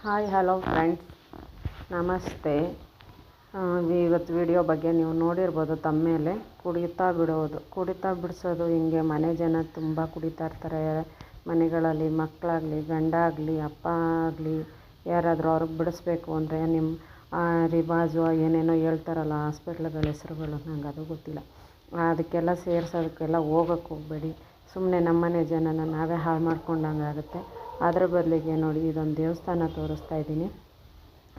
Hi, hello friends. ನಮಸ್ತೆ. ಇವತ್ತು video ಬಗ್ಗೆ ನೀವು ನೋಡಿರ್ಬೋದು ತಮ್ಮ ಮೇಲೆ. ಕುಡಿತಾ ಬಿಡೋದು. ಕುಡಿತಾ ಬಿಡಿಸೋದು ಹಿಂಗೆ ಮನೆ ಜನ ತುಂಬ ಕುಡಿತಾ ಇರ್ತಾರೆ. ಮನೆಗಳಲ್ಲಿ ಮಕ್ಕಳಾಗಲಿ ಗಂಡ ಆಗಲಿ ಅಪ್ಪ ಆಗಲಿ, ಯಾರಾದರೂ ಅವ್ರಿಗೆ ಬಿಡಿಸ್ಬೇಕು ಅಂದರೆ ನಿಮ್ಮ ರಿವಾಜು, ಏನೇನೋ ಹೇಳ್ತಾರಲ್ಲ, ಹಾಸ್ಪಿಟ್ಲ್ಗಳ ಹೆಸರುಗಳು, ನಂಗೆ ಅದು ಗೊತ್ತಿಲ್ಲ. ಅದಕ್ಕೆಲ್ಲ ಸೇರಿಸೋದಕ್ಕೆಲ್ಲ ಹೋಗಕ್ಕೆ ಹೋಗಬೇಡಿ. ಸುಮ್ಮನೆ ನಮ್ಮನೆ ಜನನ ನಾವೇ ಹಾಳು ಮಾಡ್ಕೊಂಡಂಗೆ ಆಗುತ್ತೆ ಅದ್ರ ಬದಲಿಗೆ ನೋಡಿ ಇದೊಂದು ದೇವಸ್ಥಾನ ತೋರಿಸ್ತಾ ಇದ್ದೀನಿ.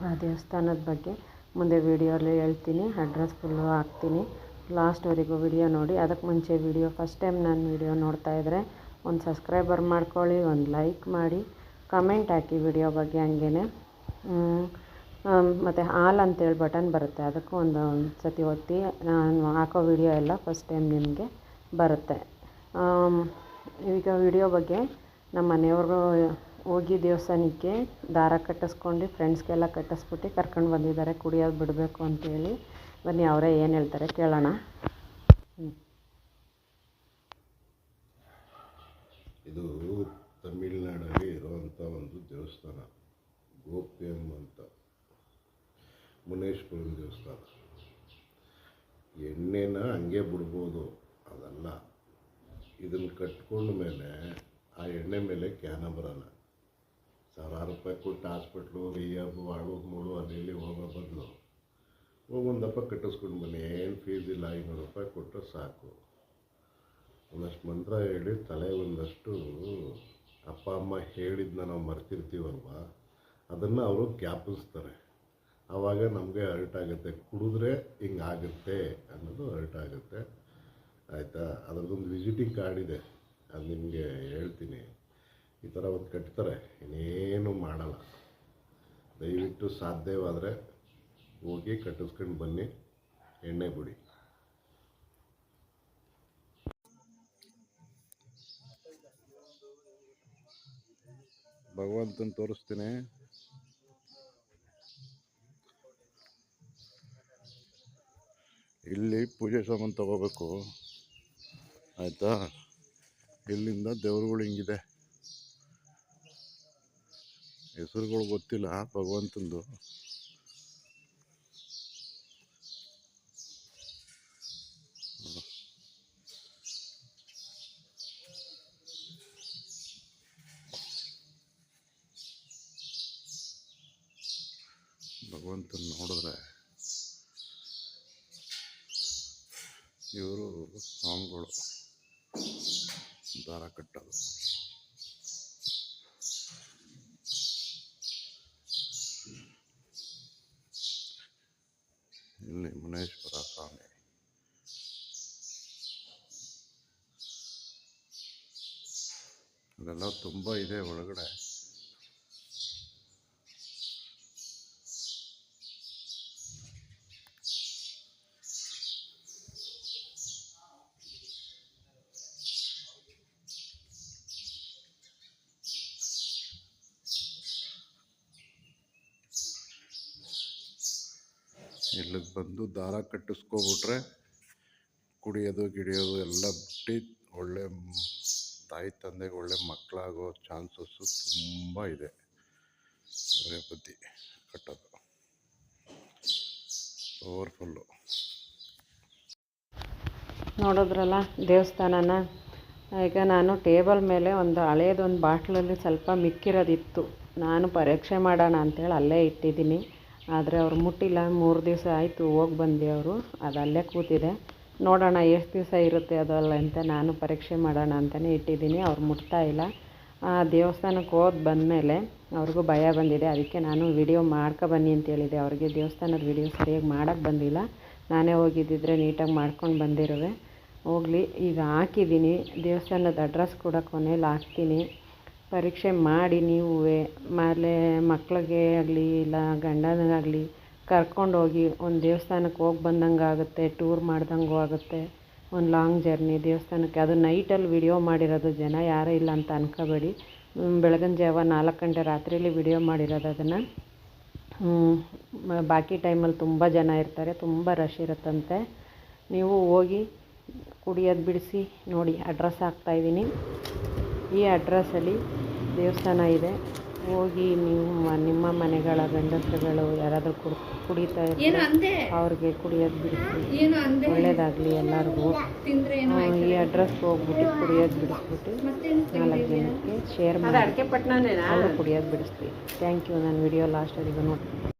ಆ ದೇವಸ್ಥಾನದ ಬಗ್ಗೆ ಮುಂದೆ ವೀಡಿಯೋಲಿ ಹೇಳ್ತೀನಿ. ಅಡ್ರೆಸ್ ಫುಲ್ಲು ಹಾಕ್ತೀನಿ. ಲಾಸ್ಟ್ವರೆಗೂ ವಿಡಿಯೋ ನೋಡಿ. ಅದಕ್ಕೆ ಮುಂಚೆ ವಿಡಿಯೋ ಫಸ್ಟ್ ಟೈಮ್ ನಾನು ವಿಡಿಯೋ ನೋಡ್ತಾ ಇದ್ದರೆ ಒಂದು ಸಬ್ಸ್ಕ್ರೈಬರ್ ಮಾಡ್ಕೊಳ್ಳಿ, ಒಂದು ಲೈಕ್ ಮಾಡಿ ಕಮೆಂಟ್ ಹಾಕಿ ವಿಡಿಯೋ ಬಗ್ಗೆ ಹಂಗೇ ಮತ್ತು ಆಲ್ ಅಂತೇಳಿ ಬಟನ್ ಬರುತ್ತೆ. ಅದಕ್ಕೂ ಒಂದು ಸತಿ ಒತ್ತಿ, ನಾನು ಹಾಕೋ ವಿಡಿಯೋ ಎಲ್ಲ ಫಸ್ಟ್ ಟೈಮ್ ನಿಮಗೆ ಬರುತ್ತೆ. ಈಗ ವಿಡಿಯೋ ಬಗ್ಗೆ ನಮ್ಮ ಮನೆಯವ್ರಿಗೂ ಹೋಗಿ ದೇವಸ್ಥಾನಕ್ಕೆ ದಾರ ಕಟ್ಟಿಸ್ಕೊಂಡು ಫ್ರೆಂಡ್ಸ್ಗೆಲ್ಲ ಕಟ್ಟಿಸ್ಬಿಟ್ಟು ಕರ್ಕೊಂಡು ಬಂದಿದ್ದಾರೆ. ಕುಡಿಯೋದು ಬಿಡಬೇಕು ಅಂತೇಳಿ. ಬನ್ನಿ, ಅವರೇ ಏನು ಹೇಳ್ತಾರೆ ಕೇಳೋಣ. ಇದು ತಮಿಳ್ನಾಡಲ್ಲಿ ಇರುವಂಥ ಒಂದು ದೇವಸ್ಥಾನ. ಗೋಪ್ಯಂ ಅಂತ ಮುನೇಶ್ವರನ ದೇವಸ್ಥಾನ. ಎಣ್ಣೆನ ಹಂಗೆ ಬಿಡ್ಬೋದು. ಅದಲ್ಲ. ಇದನ್ನು ಕಟ್ಕೊಂಡ ಮೇಲೆ ಆ ಎಣ್ಣೆ ಮೇಲೆ ಕ್ಯಾನ ಬರೋಲ್ಲ. ಸಾವಿರಾರು ರೂಪಾಯಿ ಕೊಟ್ಟು ಹಾಸ್ಪಿಟ್ಲು ರಿಯಾಬು ಆಳು ಮೂಳು ಅಲ್ಲಿ ಇಲ್ಲಿ ಹೋಗೋ ಬದಲು. ಒಂದು ದಪ್ಪ ಕಟ್ಟಿಸ್ಕೊಂಡು ಬನ್ನಿ, ಏನು ಫೀಸ್ ಇಲ್ಲ, ಐನೂರು ರೂಪಾಯಿ ಕೊಟ್ಟರೆ ಸಾಕು. ಒಂದಷ್ಟು ಮಂತ್ರ ಹೇಳಿ ತಲೆ ಒಂದಷ್ಟು ಅಪ್ಪ, ಅಮ್ಮ ಹೇಳಿದ್ನ ನಾವು ಮರ್ತಿರ್ತೀವಲ್ವ? ಅದನ್ನು ಅವರು ಜ್ಞಾಪಿಸ್ತಾರೆ. ಆವಾಗ ನಮಗೆ ಹರ್ಟ್ ಆಗುತ್ತೆ, ಕುಡಿದ್ರೆ ಹಿಂಗಾಗುತ್ತೆ ಅನ್ನೋದು ಹರ್ಟ್ ಆಗುತ್ತೆ. ಆಯಿತಾ? ಅದರದ್ದೊಂದು ವಿಸಿಟಿಂಗ್ ಕಾರ್ಡ್ ಇದೆ. ಅದು ನಿಮಗೆ ಹೇಳ್ತೀನಿ. ಈ ಥರ ಒಂದು ಕಟ್ತಾರೆ, ಇನ್ನೇನು ಮಾಡಲ್ಲ. ದಯವಿಟ್ಟು ಸಾಧ್ಯವಾದರೆ ಹೋಗಿ ಕಟ್ಟಿಸ್ಕೊಂಡು ಬನ್ನಿ, ಎಣ್ಣೆ ಬಿಡಿ ಭಗವಂತನ ತೋರಿಸ್ತೀನಿ. ಇಲ್ಲಿ ಪೂಜೆ ಸಾಮಾನು ತಗೋಬೇಕು. ಆಯಿತಾ? ಇಲ್ಲಿಂದ ದೇವ್ರುಗಳು ಹಿಂಗಿದೆ? ಹೆಸರುಗಳು ಗೊತ್ತಿಲ್ಲ ಭಗವಂತಂದು. ಭಗವಂತನ ನೋಡಿದ್ರೆ ಇವರು ಸ್ವಾಮಿಗಳು. ದಾರ ಕಟ್ಟೋದು ಇಲ್ಲಿ ಮುನೇಶ್ವರ ಸ್ವಾಮಿ ಅದೆಲ್ಲ ತುಂಬ ಇದೆ ಒಳಗಡೆ ಇಲ್ಲಿಗೆ ಬಂದು ದಾರ ಕಟ್ಟಿಸ್ಕೊಬಿಟ್ರೆ ಕುಡಿಯೋದು, ಗಿಡಿಯೋದು ಎಲ್ಲ ಬಿಟ್ಟು ಒಳ್ಳೆ ತಾಯಿ, ತಂದೆಗೆ ಒಳ್ಳೆ ಮಕ್ಕಳಾಗೋ ಚಾನ್ಸಸ್ಸು ತುಂಬ ಇದೆ ಬುದ್ಧಿ ಕಟ್ಟೋದು. ಪವರ್ಫುಲ್ಲು. ನೋಡಿದ್ರಲ್ಲ ದೇವಸ್ಥಾನನ? ಈಗ ನಾನು ಟೇಬಲ್ ಮೇಲೆ ಒಂದು ಹಳೇದೊಂದು ಬಾಟ್ಲಲ್ಲಿ ಸ್ವಲ್ಪ ಮಿಕ್ಕಿರೋದಿತ್ತು. ನಾನು ಪರೀಕ್ಷೆ ಮಾಡೋಣ ಅಂತೇಳಿ ಅಲ್ಲೇ ಇಟ್ಟಿದ್ದೀನಿ. ಆದರೆ ಅವ್ರು ಮುಟ್ಟಿಲ್ಲ, ಮೂರು ದಿವಸ ಆಯಿತು ಹೋಗಿ ಬಂದು ಅವರು. ಅದು ಅಲ್ಲೇ ಕೂತಿದೆ. ನೋಡೋಣ ಎಷ್ಟು ದಿವಸ ಇರುತ್ತೆ ಅದು ಅಲ್ಲ ಅಂತ ನಾನು ಪರೀಕ್ಷೆ ಮಾಡೋಣ ಅಂತಲೇ ಇಟ್ಟಿದ್ದೀನಿ. ಅವ್ರು ಮುಟ್ತಾ ಇಲ್ಲ. ಆ ದೇವಸ್ಥಾನಕ್ಕೆ ಹೋಗಿ ಬಂದಮೇಲೆ ಅವ್ರಿಗೂ ಭಯ ಬಂದಿದೆ. ಅದಕ್ಕೆ ನಾನು ವಿಡಿಯೋ ಮಾಡ್ಕೊ ಬನ್ನಿ ಅಂತ ಹೇಳಿದೆ. ಅವ್ರಿಗೆ ದೇವಸ್ಥಾನದ ವಿಡಿಯೋ ಸರಿಯಾಗಿ ಮಾಡೋಕ್ಕೆ ಬಂದಿಲ್ಲ. ನಾನೇ ಹೋಗಿದ್ದಿದ್ರೆ ನೀಟಾಗಿ ಮಾಡ್ಕೊಂಡು ಬಂದಿರುವೆ. ಹೋಗಲಿ, ಈಗ ಹಾಕಿದ್ದೀನಿ. ದೇವಸ್ಥಾನದ ಅಡ್ರೆಸ್ ಕೂಡ ಕೊನೆಯಲ್ಲಿ ಹಾಕ್ತೀನಿ. ಪರೀಕ್ಷೆ ಮಾಡಿ ನೀವು ಆಮೇಲೆ ಮಕ್ಕಳಿಗೆ ಆಗಲಿ, ಇಲ್ಲ ಗಂಡನಿಗಾಗಲಿ ಕರ್ಕೊಂಡೋಗಿ ಒಂದು ದೇವಸ್ಥಾನಕ್ಕೆ ಹೋಗಿ ಬಂದಂಗೆ ಆಗುತ್ತೆ ಟೂರ್ ಮಾಡ್ದಂಗೂ ಆಗುತ್ತೆ, ಒಂದು ಲಾಂಗ್ ಜರ್ನಿ ದೇವಸ್ಥಾನಕ್ಕೆ. ಅದು ನೈಟಲ್ಲಿ ವಿಡಿಯೋ ಮಾಡಿರೋದು ಜನ, ಯಾರೂ ಇಲ್ಲ ಅಂತ ಅನ್ಕೋಬೇಡಿ. ಬೆಳಗಿನ ಜಾವ ನಾಲ್ಕು ಗಂಟೆ ರಾತ್ರಿಯಲ್ಲಿ ವಿಡಿಯೋ ಮಾಡಿರೋದು ಅದನ್ನು. ಬಾಕಿ ಟೈಮಲ್ಲಿ ತುಂಬ ಜನ ಇರ್ತಾರೆ, ತುಂಬ ರಶ್ ಇರುತ್ತಂತೆ. ನೀವು ಹೋಗಿ ಕುಡಿಯೋದು ಬಿಡಿಸಿ ನೋಡಿ, ಅಡ್ರೆಸ್ ಹಾಕ್ತಾಯಿದ್ದೀನಿ ಈ ಅಡ್ರೆಸ್ಸಲ್ಲಿ ದೇವಸ್ಥಾನ ಇದೆ. ಹೋಗಿ ನೀವು ನಿಮ್ಮ ಮನೆಗಳ ಗಂಡಸರುಗಳು ಯಾರಾದರೂ ಕುಡ್ ಕುಡಿತಾ ಏನು ಇರ್ತಾರೆ ಅಂದೆ? ಅವ್ರಿಗೆ ಕುಡಿಯೋದು ಬಿಡಿಸಿ ಏನು ಅಂದೆ? ಒಳ್ಳೇದಾಗಲಿ ಎಲ್ಲರಿಗೂ. ತಿಂದ್ರೆ ಏನು ಈ ಅಡ್ರೆಸ್ಗೆ ಹೋಗ್ಬಿಟ್ಟು ಕುಡಿಯೋದು ಬಿಡಿಸ್ಬಿಟ್ಟು ನಾಲ್ಕು ಜನಕ್ಕೆ ಶೇರ್ ಮಾಡಿ. ಅವರು ಕುಡಿಯೋದು ಬಿಡಿಸ್ತೀವಿ ಥ್ಯಾಂಕ್ ಯು ನಾನು ವಿಡಿಯೋ ಅಲ್ಲಿ ನೋಡಿ